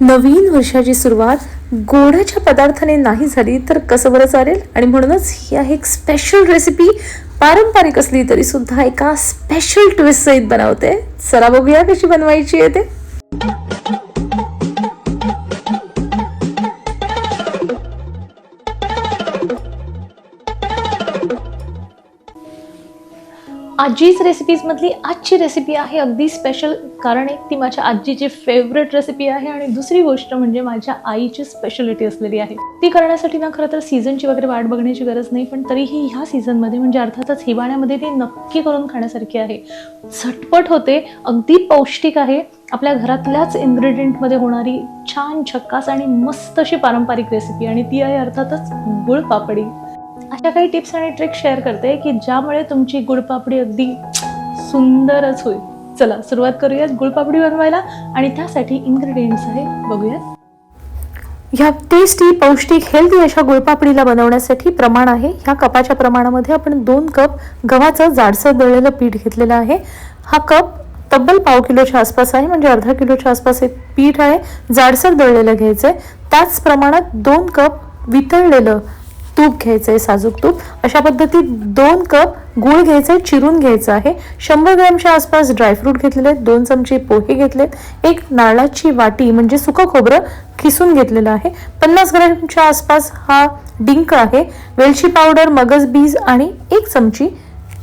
नवीन वर्षाची सुरुवात गोडाच्या पदार्थाने नाही झाली तर कसं बरं चालेल? आणि म्हणूनच ही आहे एक स्पेशल रेसिपी पारंपरिक असली तरी सुद्धा एका स्पेशल ट्विस्ट सहित बनवते. चला बघूया कशी बनवायची आहे ते. आजीच रेसिपीजमधली आजची रेसिपी आहे अगदी स्पेशल कारण एक ती माझ्या आजीची फेवरेट रेसिपी आहे आणि दुसरी गोष्ट म्हणजे माझ्या आईची स्पेशलिटी असलेली आहे. ती करण्यासाठी ना खरं तर सीझनची वगैरे वाट बघण्याची गरज नाही पण तरीही ह्या सीझनमध्ये म्हणजे अर्थातच हिवाळ्यामध्ये ती नक्की करून खाण्यासारखी आहे. झटपट होते अगदी पौष्टिक आहे. आपल्या घरातल्याच इन्ग्रेडियंटमध्ये होणारी छान छक्कास आणि मस्त अशी पारंपरिक रेसिपी आणि ती आहे अर्थातच गुळ पापडी. अशा काही टिप्स आणि ट्रिक्स शेअर करते की ज्यामुळे तुमची गुळपापडी अगदी सुंदरच होईल. चला सुरुवात करूयात गुळपापडी बनवायला आणि त्यासाठी इन्ग्रेडियंट्स आहे बघूयात. ह्या टेस्टी पौष्टिक हेल्दी अशा गुळपापडीला बनवण्यासाठी प्रमाण आहे. ह्या कपाच्या प्रमाणामध्ये आपण दोन कप गव्हाचं जाडसर दळलेलं पीठ घेतलेलं आहे. हा कप तब्बल पाव किलोच्या आसपास आहे म्हणजे अर्धा किलोच्या आसपास एक पीठ आहे. जाडसर दळलेलं घ्यायचं आहे त्याच प्रमाणात दोन कप वितळलेलं तूप घ्यायचं आहे साजूक तूप. अशा पद्धतीत दोन कप गूळ घ्यायचं आहे चिरून घ्यायचं आहे. शंभर ग्रॅमच्या आसपास ड्रायफ्रूट घेतलेले आहेत दोन चमचे पोहे घेतलेत. एक नारळाची वाटी म्हणजे सुकं खोबरं खिसून घेतलेलं आहे. पन्नास ग्रॅमच्या आसपास हा डिंक आहे. वेलची पावडर मगज बीज आणि एक चमची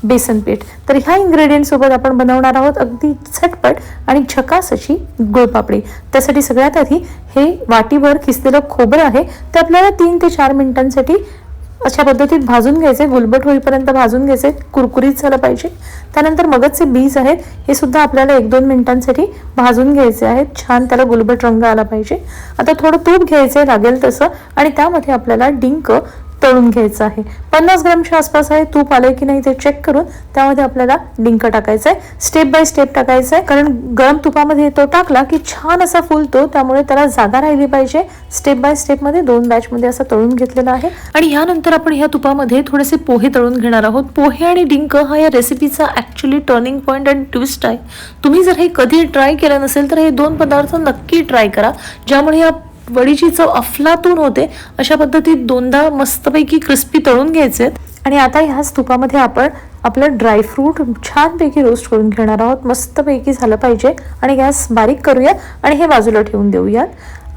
बेसन पीठ. तर ह्या इन्ग्रेडियंटसोबत आपण बनवणार आहोत अगदी झटपट आणि झकास अशी गुळपापडी. त्यासाठी सगळ्यात आधी हे वाटीवर खिसलेलं खोबरं आहे. ते आपल्याला तीन ते चार मिनिटांसाठी अशा पद्धतीत भाजून घ्यायचे गुलबट होईपर्यंत भाजून घ्यायचे कुरकुरीत झालं पाहिजे. त्यानंतर मगजचे बीज आहेत हे सुद्धा आपल्याला एक दोन मिनिटांसाठी भाजून घ्यायचे आहेत. छान त्याला गुलबट रंग आला पाहिजे. आता थोडं तूप घ्यायचं लागेल तसं आणि त्यामध्ये आपल्याला डिंक तळून घ्यायचं आहे. पन्नास ग्रामच्या आसपास आहे. तूप आलं की नाही ते चेक करून त्यामध्ये आपल्याला डिंक टाकायचं आहे. स्टेप बाय स्टेप टाकायचं आहे. कारण गरम तुपामध्ये तो टाकला की छान असा फुलतो त्यामुळे त्याला जागा राहिली पाहिजे. स्टेप बाय स्टेपमध्ये दोन बॅचमध्ये असं तळून घेतलेला आहे. आणि ह्यानंतर आपण ह्या तुपामध्ये थोडेसे पोहे तळून घेणार आहोत. पोहे आणि डिंक हा या रेसिपीचा actually turning point and twist आहे. तुम्ही जर हे कधी ट्राय केलं नसेल तर हे दोन पदार्थ नक्की ट्राय करा. ज्यामुळे या वडीची चव अफलातून होते अशा पद्धतीत दोनदा मस्तपैकी क्रिस्पी तळून घ्यायचे आणि आता ह्याच तुपामध्ये आपण आपलं ड्रायफ्रूट छानपैकी रोस्ट करून घेणार आहोत. मस्तपैकी झालं पाहिजे. आणि गॅस बारीक करूया आणि हे बाजूला ठेवून देऊयात.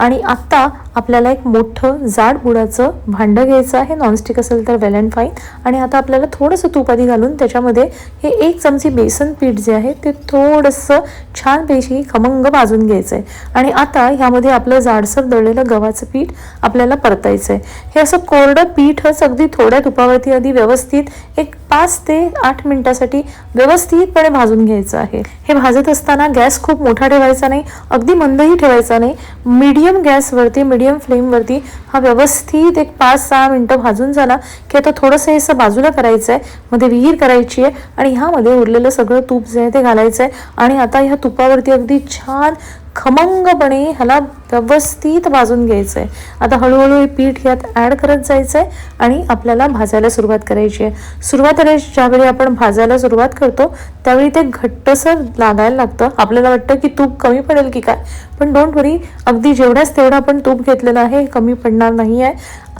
आणि आत्ता आपल्याला एक मोठं जाड बुडाचं भांडं घ्यायचं आहे. नॉनस्टिक असेल तर वेल अँड फाईन आणि आता आपल्याला थोडंसं तूप आधी घालून त्याच्यामध्ये हे एक चमची बेसन पीठ जे आहे ते थोडंसं छानपैकी खमंग भाजून घ्यायचं आहे आणि आता ह्यामध्ये आपलं जाडसर दळलेलं गव्हाचं पीठ आपल्याला परतायचं आहे हे असं कोरडं पीठच अगदी थोड्या तुपावरती आधी व्यवस्थित एक पाच ते आठ मिनिटासाठी व्यवस्थितपणे भाजून घ्यायचं आहे. हे भाजत असताना गॅस खूप मोठा ठेवायचा नाही. अगदी मंदही ठेवायचा नाही. मीडियम गॅसवरती मीडियम फ्लेमवरती हा व्यवस्थित एक पाच सहा मिनटं भाजून झाला की आता थोडंसं हे असं बाजूला करायचं आहे मध्ये विहीर करायची आहे आणि ह्यामध्ये उरलेलं सगळं तूप जे आहे ते घालायचं आहे आणि आता ह्या तुपावरती अगदी छान खमंगपणे ह्याला व्यवस्थित भाजून घ्यायचं आहे आता हळूहळू हे पीठ यात ॲड करत जायचं आहे आणि आपल्याला भाजायला सुरुवात करायची आहे. सुरुवातीला ज्यावेळी आपण भाजायला सुरुवात करतो त्यावेळी ते घट्टसर लागायला लागतं. आपल्याला वाटतं की तूप कमी पडेल की काय? पण डोंट वरी अगदी जेवढ्याच तेवढं आपण तूप घेतलेलं आहे हे कमी पडणार नाही आहे.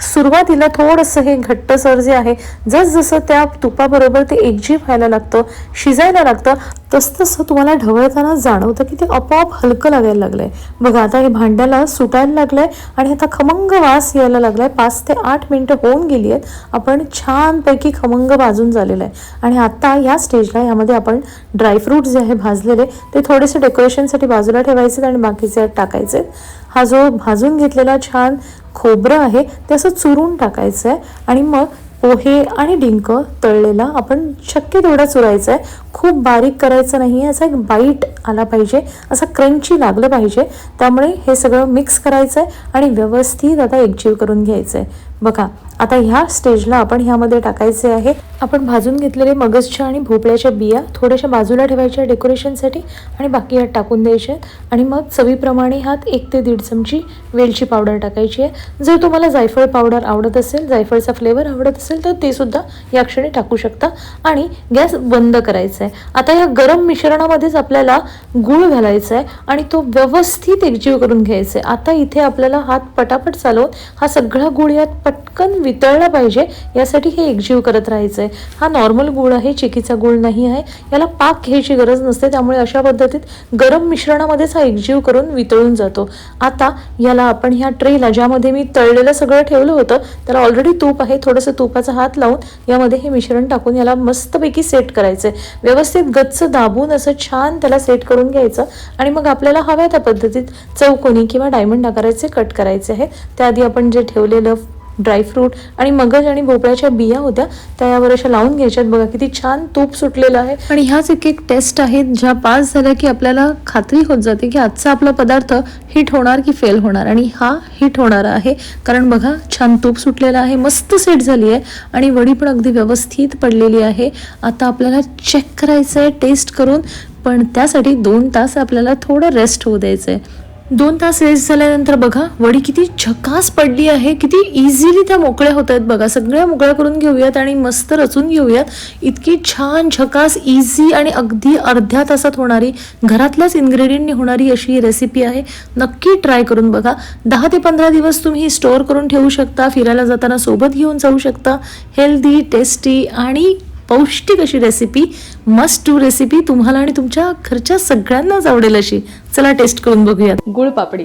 सुरुवातीला थोडंसं हे घट्टसर जे आहे जसजसं त्या तुपाबरोबर ते एकजीव व्हायला लागतं शिजायला लागतं तसतसं तुम्हाला ढवळताना जाणवतं की ते आपोआप हलकं लागायला लागलंय. बघा आता हे भांड्याला सुटायला लागलंय आणि आता खमंग वास यायला लागलाय. पाच ते आठ मिनटं होऊन गेली आहेत. आपण छानपैकी खमंग भाजून झालेलं आहे. आणि आता या स्टेजला यामध्ये आपण ड्रायफ्रूट जे आहे भाजलेले ते थोडेसे डेकोरेशनसाठी बाजूला ठेवायचे आणि बाकीचे यात टाकायचे हा जो भाजून घेतलेला छान खोबरं आहे ते असं चुरून टाकायचं आहे आणि मग पोहे आणि डिंक तळलेला आपण शक्य तेवढा चुरायचा आहे खूप बारीक करायचं नाही आहे असा एक बाईट आला पाहिजे असा क्रंची लागलं पाहिजे. त्यामुळे हे सगळं मिक्स करायचं आहे आणि व्यवस्थित आता एकजीव करून घ्यायचं आहे बघा आता ह्या स्टेजला आपण ह्यामध्ये टाकायचे आहे. आपण भाजून घेतलेले मगजच्या आणि भोपळ्याच्या बिया थोड्याशा बाजूला ठेवायच्या डेकोरेशनसाठी आणि बाकी यात टाकून द्यायचे आहेत. आणि मग चवीप्रमाणे ह्यात एक ते दीड चमची वेलची पावडर टाकायची आहे. जर तुम्हाला जायफळ पावडर आवडत असेल जायफळचा फ्लेवर आवडत असेल तर ते सुद्धा या क्षणी टाकू शकता. आणि गॅस बंद करायचा आहे. आता या गरम मिश्रणामध्येच आपल्याला गूळ घालायचा आहे आणि तो व्यवस्थित एकजीव करून घ्यायचा आहे. आता इथे आपल्याला हात पटापट चालवून हा सगळा गूळ यात पटकन वितळला पाहिजे यासाठी हे एकजीव करत राहायचं आहे हा नॉर्मल गूळ आहे चिकीचा गूळ नाही आहे. याला पाक घ्यायची गरज नसते त्यामुळे अशा पद्धतीत गरम मिश्रणामध्येच हा एकजीव करून वितळून जातो. आता याला आपण ह्या ट्रेला ज्यामध्ये मी तळलेलं सगळं ठेवलं होतं त्याला ऑलरेडी तूप आहे थोडंसं तुपाचा हात लावून यामध्ये हे मिश्रण टाकून याला मस्तपैकी सेट करायचं आहे व्यवस्थित गच्च दाबून असं छान त्याला सेट करून घ्यायचं आणि मग आपल्याला हव्या त्या पद्धतीत चौकोनी किंवा डायमंड आकाराचे कट करायचे आहे. त्याआधी आपण जे ठेवलेलं ड्रायफ्रूट आणि मगज आणि भोपळ्याच्या बिया होत्या त्या यावर अशा लावून घ्यायच्यात. बघा किती छान तूप सुटलेलं आहे. आणि ह्याच एक एक टेस्ट आहेत ज्या पास झाल्या की आपल्याला खात्री होत जाते की आजचा आपला पदार्थ हिट होणार की फेल होणार. आणि हा हिट होणारा आहे. कारण बघा छान तूप सुटलेला आहे मस्त सेट झाली आहे आणि वडी पण अगदी व्यवस्थित पडलेली आहे. आता आपल्याला चेक करायचं आहे टेस्ट करून पण त्यासाठी दोन तास आपल्याला थोडं रेस्ट होऊ द्यायचं आहे दोन तास रेस्ट झाल्यानंतर बघा वडी किती झकास पडली आहे किती इझिली त्या मोकळ्या होत आहेत बघा. सगळ्या मोकळ्या करून घेऊयात आणि मस्त रचून घेऊयात. इतकी छान झकास इझी आणि अगदी अर्ध्या तासात होणारी घरातल्याच इन्ग्रेडियंटनी होणारी अशी ही रेसिपी आहे. नक्की ट्राय करून बघा. दहा ते पंधरा दिवस तुम्ही स्टोअर करून ठेवू शकता फिरायला जाताना सोबत घेऊन जाऊ शकता. हेल्दी टेस्टी आणि पौष्टिक अशी रेसिपी मस्ट टू रेसिपी तुम्हाला आणि तुमच्या घरच्या सगळ्यांनाच आवडेल अशी. चला टेस्ट करून बघूयात. गुळ पापडी.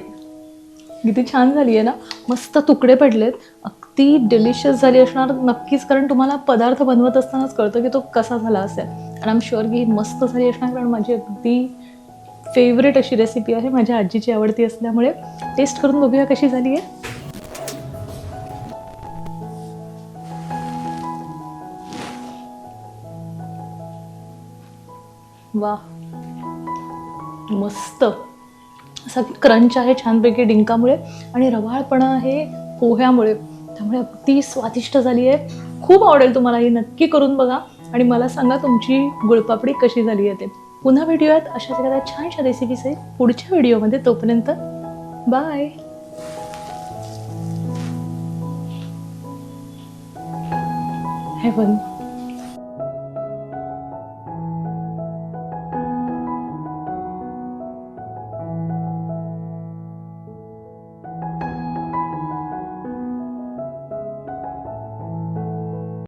किती छान झाली आहे ना? मस्त तुकडे पडलेत. अगदी डिलिशियस झाली असणार नक्कीच कारण तुम्हाला पदार्थ बनवत असतानाच कळतं की तो कसा झाला असेल. आणि आम शुअर की मस्त झाली असणार कारण माझी अगदी फेवरेट अशी रेसिपी आहे. माझ्या आजीची आवडती असल्यामुळे. टेस्ट करून बघूया कशी झाली आहे. वा. मस्त. असा क्रंच आहे छानपैकी डिंकामुळे आणि रवाळपणा आहे पोह्यामुळे. त्यामुळे अगदी स्वादिष्ट झाली आहे. खूप आवडेल तुम्हाला ही नक्की करून बघा. आणि मला सांगा तुमची गुळपापडी कशी झाली आहे ते. पुन्हा व्हिडिओत अशाच एखाद्या छानशा रेसिपीज आहेत पुढच्या व्हिडिओमध्ये तोपर्यंत बाय. हेवन